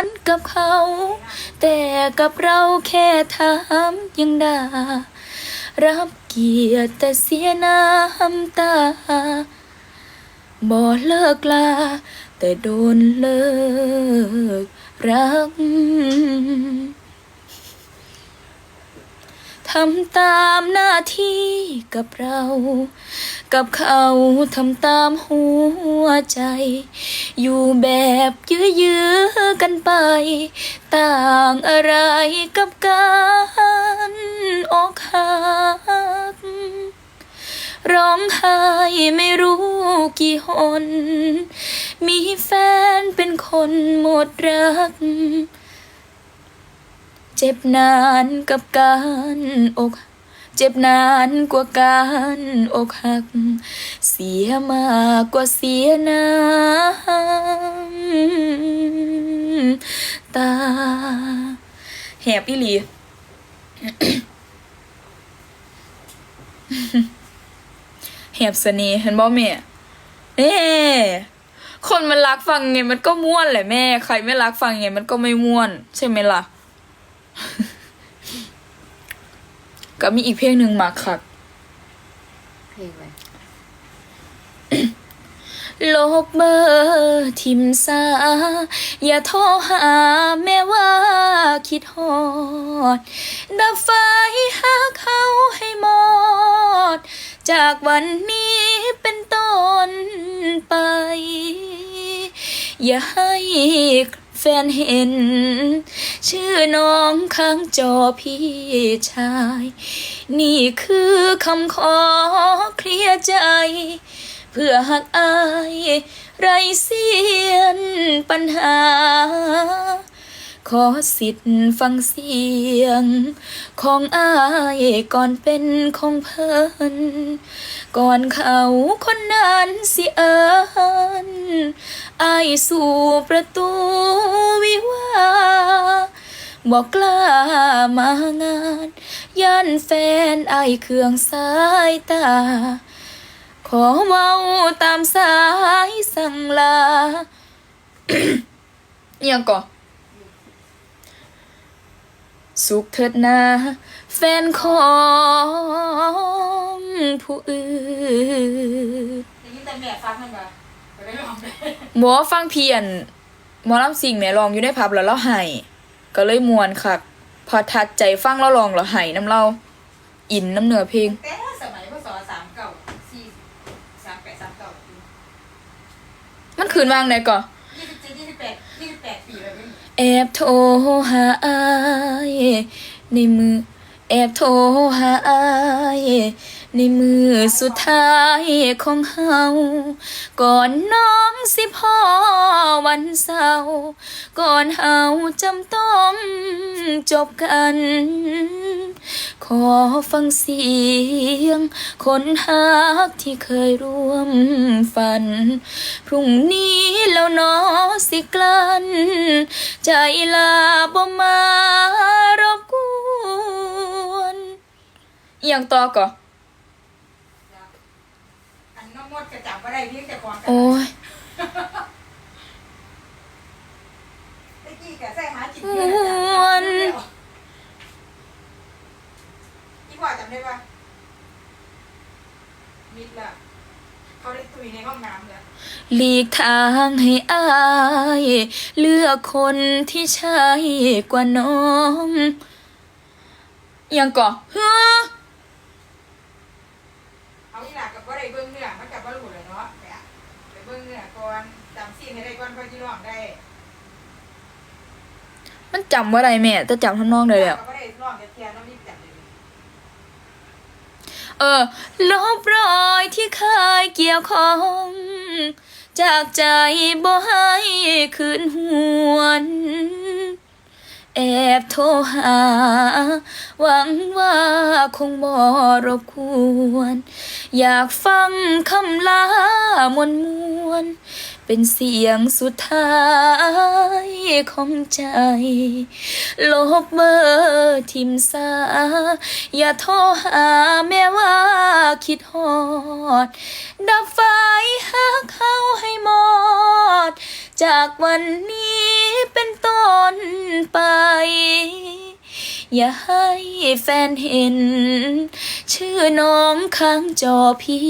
านกับเขา แต่กับเราแค่ถามยังได้รับเกียรติแต่เสียน้ำตาบ่เลิกลา แต่โดนเลิกรัก ทำตามหน้าที่กับเรา กับเขาทำตามหัวใจ อยู่แบบยื้อยื้อกันไป ต่างอะไรกับการอกหักร้องไห้ไม่รู้กี่หนมีแฟนเป็นคนหมดรัก เจ็บนานกับการอกเจ็บนานกว่าการอกหัก เสียมากกว่าเสียน้ำตา แหบอีหลีแหบเสน่ห์เห็นบ่แม่เอ๊คนมันรักฟังไงมันก็ม่วนแหละแม่ ใครไม่รักฟังไงมันก็ไม่ม่วน ใช่ไหมล่ะ ก็มีอีกเพลงหนึ่งมาคักเพลงอะไรโลกเบอร์ทิมซาอย่าโทรหาแม่ว่าคิดฮอด ดับไฟหาเขาให้หมด จากวันนี้เป็นต้นไป อย่าให้แฟนเห็น ชื่อน้องข้างจอพี่ชาย นี่คือคำขอเคลียร์ใจ เพื่อหักอาย ไรเสียนปัญหา ขอสิทธิ์ฟังเสียง ของอายก่อนเป็นของเพิ่นก่อนเขาคนนั้นสิเอินอายสู่ประตูวิวาบอกกล้ามางานย่านแฟนอายเคืองสายตา ขอเว้าตามสายสั่งลาอิหยังก่อ สุขเถิดนาแฟนของผู้อื่นได้ยินแต่แม่ฟังมันบ่ก็ได้ลองได้หมอฟังเพียนหมอลำสิ่งแหม่ลองอยู่ในผับแล้วเราให้ก็เลยมวนคักพอทัดใจฟังแล้วลองแล้วให้น้ำเราอินน้ำเนื้อเพลงแต่สมัยพศสามเก้าสี่สามแปดสามเก้ามันคืนวางไหนก่อยี่สิบเจ็ดยี่สิบแปดยี่สิบแปดปี แอบโทรหาในมือแอบโทรหา ในมือสุดท้ายของเฮา ก่อนน้องสิพ่อวันเสาร์ก่อนเฮาจำต้องจบกัน ขอฟังเสียง คนหักที่เคยร่วมฝัน พรุ่งนี้แล้วนอสิกลันใจลาบ่มารบกวนอย่างต่อก่อ อันน้องมดกระจับ อะไรเพียงแต่ของกันโอ้ยตะกี้แกใส่หาจิตม่เพื่อนวนพี่พ่อจำได้ปะมิดละเขาได้ตุยในห้องน้ำเลยหลีกทางให้อาย เลือกคนที่ใช่กว่าน้องอหย่างก่อเฮ้อ เอาอีหลากับว่าได้เบิ้งเนื้อมันกับว่าหลุดเลยเนาะแต่ไปเบิ้งเนื้อก่อนจำซีน ให้ได้ก่อนค่อยที่ร้องได้มันจำว่าไรแม่แต่จำทำนองเลยแหล้ว ก็บ่ได้ร้องแต่เทียนน้องรีบจับเลยเออลบรอยที่เคยเกี่ยวข้อง จากใจบ่ให้คืนหวน แอบโทรหา หวังว่าคงบ่รบกวน อยากฟังคำลามวนมวนๆ เป็นเสียงสุดท้ายของใจ ลบเบอร์ทิมสาอย่าโทรหาแม่ว่าคิดฮอด ดับไฟหาเขาให้หมด จากวันนี้เป็นต้นไป อย่าให้แฟนเห็น ชื่อน้องข้างจอพี่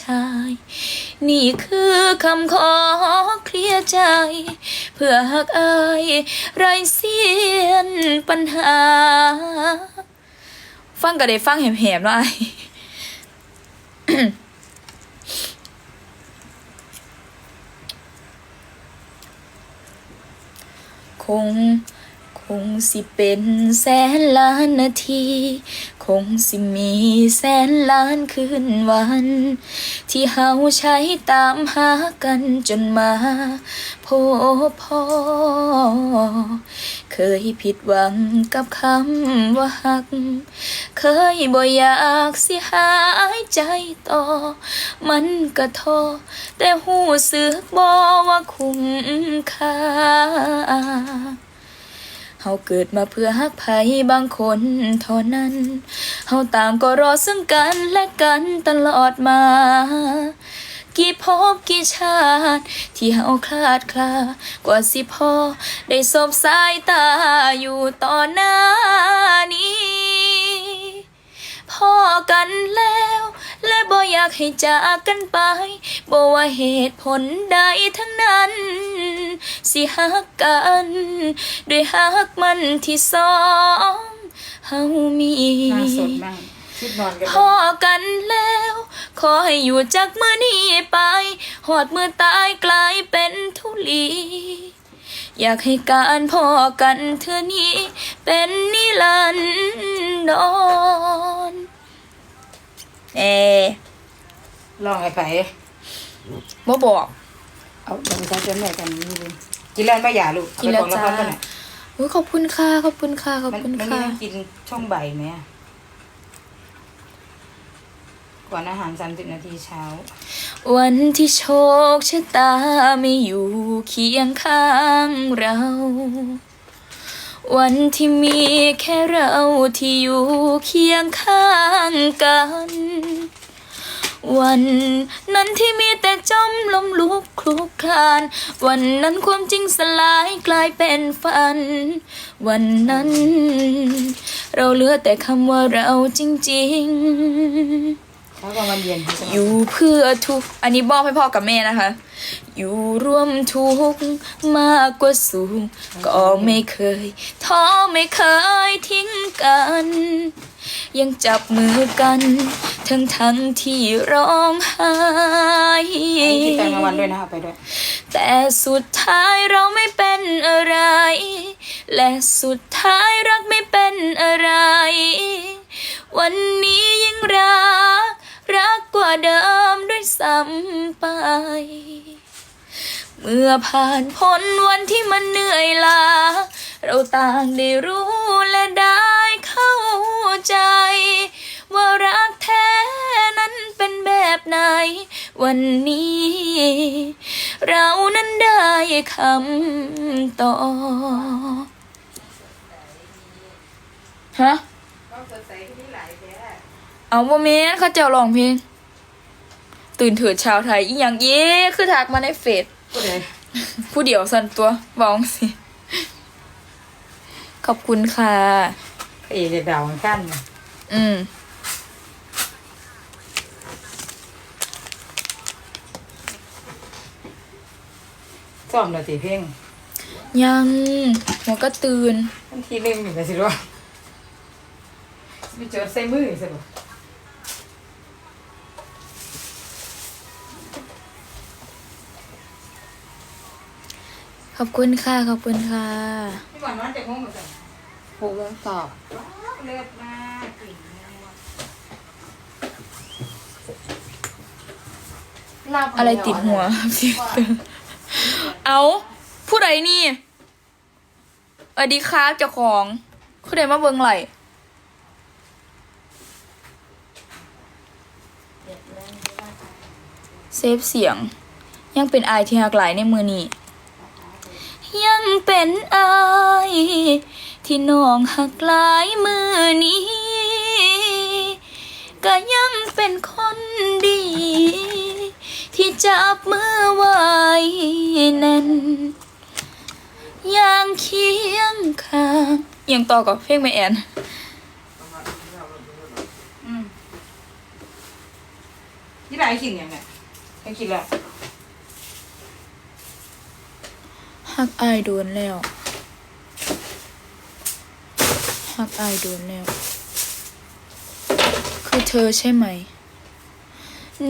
ชาย นี่คือคำขอเคลียร์ใจ เพื่อหักอายไรเสียนปัญหา ฟังก็ได้ฟังแหมๆเนาะไอ้คง งสิเป็นแสนล้านนาที คงสิมีแสนล้านคืนวัน ที่เฮาใช้ตามหากันจนมาพบพอ เคยผิดหวังกับคำว่าหัก เคยบ่อยากสิหายใจต่อ มันก็ท้อแต่หูสึกบ่ว่าคุ้มค่า เฮาเกิดมาเพื่อฮักไผบางคนเท่านั้นเฮาต่างก็รอซึ่งกันและกันตลอดมา กี่ภพกี่ชาติ ที่เฮาคลาดคลา กว่าสิพอ ได้สบสายตาอยู่ต่อหน้านี้พอกันแล้ว และบ่อยากให้จากกันไปบ่ว่าเหตุผลใดทั้งนั้น สิฮักกัน ด้วยฮักมันที่สองเฮามีหน้าสดมากคิดนอนกันพอกันแล้ว ขอให้อยู่จากเมื่อนี้ไป หอดเมื่อตายกลายเป็นทุลีอยากให้การพอกันเธอนี้เป็นนิรันดรเอลองไอ้ไผ่บ่บอก เอาลองใช้จนแม่กันนี่เลยกินแล้วไม่หย่าลูกเอกินแล้วไปบอกจ้ารับกันหน่อยอุ๊ยขอบคุณค่ะ ขอบคุณค่ะ ขอบมันคุณมันมีค่ะน้ำกินช่องบ่ายไหมอะก่อนอาหารสามสิบนาทีเช้า วันที่โชคชะตาไม่อยู่เคียงข้างเรา วันที่มีแค่เราที่อยู่เคียงข้างกัน วันนั้นที่มีแต่ จมลมลุกคลุกคลาน วันนั้นความจริงสลายกลายเป็นฝัน วันนั้น เราเหลือแต่คำว่าเราจริง ๆ แล้วก็วันเย็นใช่ไหมอยู่เพื่อทุกข์อันนี้บอกให้พ่อกับแม่นะคะ อยู่ร่วมทุกข์มากกว่าสุขก็ไม่เคยท้อไม่เคยทิ้งกัน ยังจับมือกัน ทั้งทั้งๆที่ร้องไห้อันนี้คิดตอนกลางวันด้วยนะคะไปด้วย แต่สุดท้ายเราไม่เป็นอะไร และสุดท้ายรักไม่เป็นอะไร วันนี้ยิ่งรัก รักกว่าเดิมด้วยซ้ำไปเมื่อผ่านพ้นวันที่มันเหนื่อยล้าเราต่างได้รู้และได้เข้า ใจ ว่ารักแท้นั้นเป็นแบบไหน วันนี้ เรานั้นได้คำตอบฮะก็สดใสที่นี่หลาเอาโมเมนต์เขาเจ้าร้องเพลง ตื่นเถิดชาวไทยอีหยังเย้คือทักมาในเฟซผู้เดียวสันตัวบองสิ ขอบคุณค่ะ เอกเด็กดาวของขั้นอืม ซ่อมเลยสิเพ่งยังหัวก็ตื่น ทันทีหนึ่งอยู่แต่สิรู้มีจดใส่มือใช่ปะขอบคุณค่ะ ขอบคุณค่ะ พี่หวานนอนจากห้องหมดเลย หกโมงสอบเลิศมากกลิ่นมากอะไรติดหัวเอาผู้ใดนี่สวัสดีครับเจ้าของผู้ใดมาเบิงไหลเซฟเสียง ยังเป็นอายที่หักหลายในมือนี้ ยังเป็นอาย ที่น้องหักหลายมือนี้ ก็ยังเป็นคนดี ที่จับมือไว้แน่นอย่างเคียงข้างเอียงต่อกับเพลงไม่แอนอืมนี่ไรขิงยังไงไอ้ขิงแล้วฮักอายโดนแล้ว ฮักอายโดนแล้ว คือเธอใช่ไหม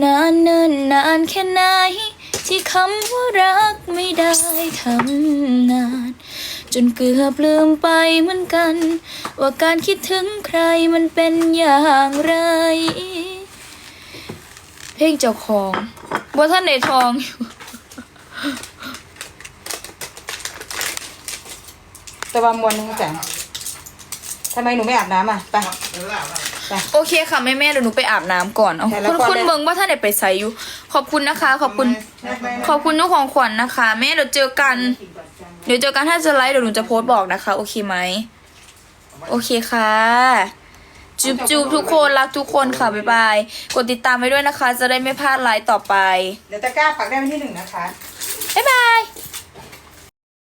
นานเนินนานแค่ไหน ที่คำว่ารักไม่ได้ทำงาน จนเกือบลืมไปเหมือนกัน ว่าการคิดถึงใครมันเป็นอย่างไร เพลงเจ้าของว่าท่านในทองอยู่แต่ว่ามวนนึงจ้ะ ทำไมหนูไม่อาบน้ำอะ ไปไปโอเคค่ะแม่แม่ๆเดี๋ยวหนูไปอาบน้ำก่อนเอาแต่ละคุณคนคุณเนี่ย เบิงว่าท่านไหนไปใส่อยู่ ขอบคุณนะคะ ขอบคุณ ขอบคุณทุกของขวัญนะคะ แม่เดี๋ยวเจอกัน เดี๋ยวเจอกันถ้าจะไลฟ์เดี๋ยวหนูจะโพสต์บอกนะคะ โอเคไหมโอเคค่ะจุบจุบทุกคนรักทุกคนค่ะบ๊ายบายกดติดตามไว้ด้วยนะคะ จะได้ไม่พลาดไลฟ์ต่อไปเดี๋ยวตะกร้าปักได้วันที่หนึ่งนะคะ บ๊ายบาย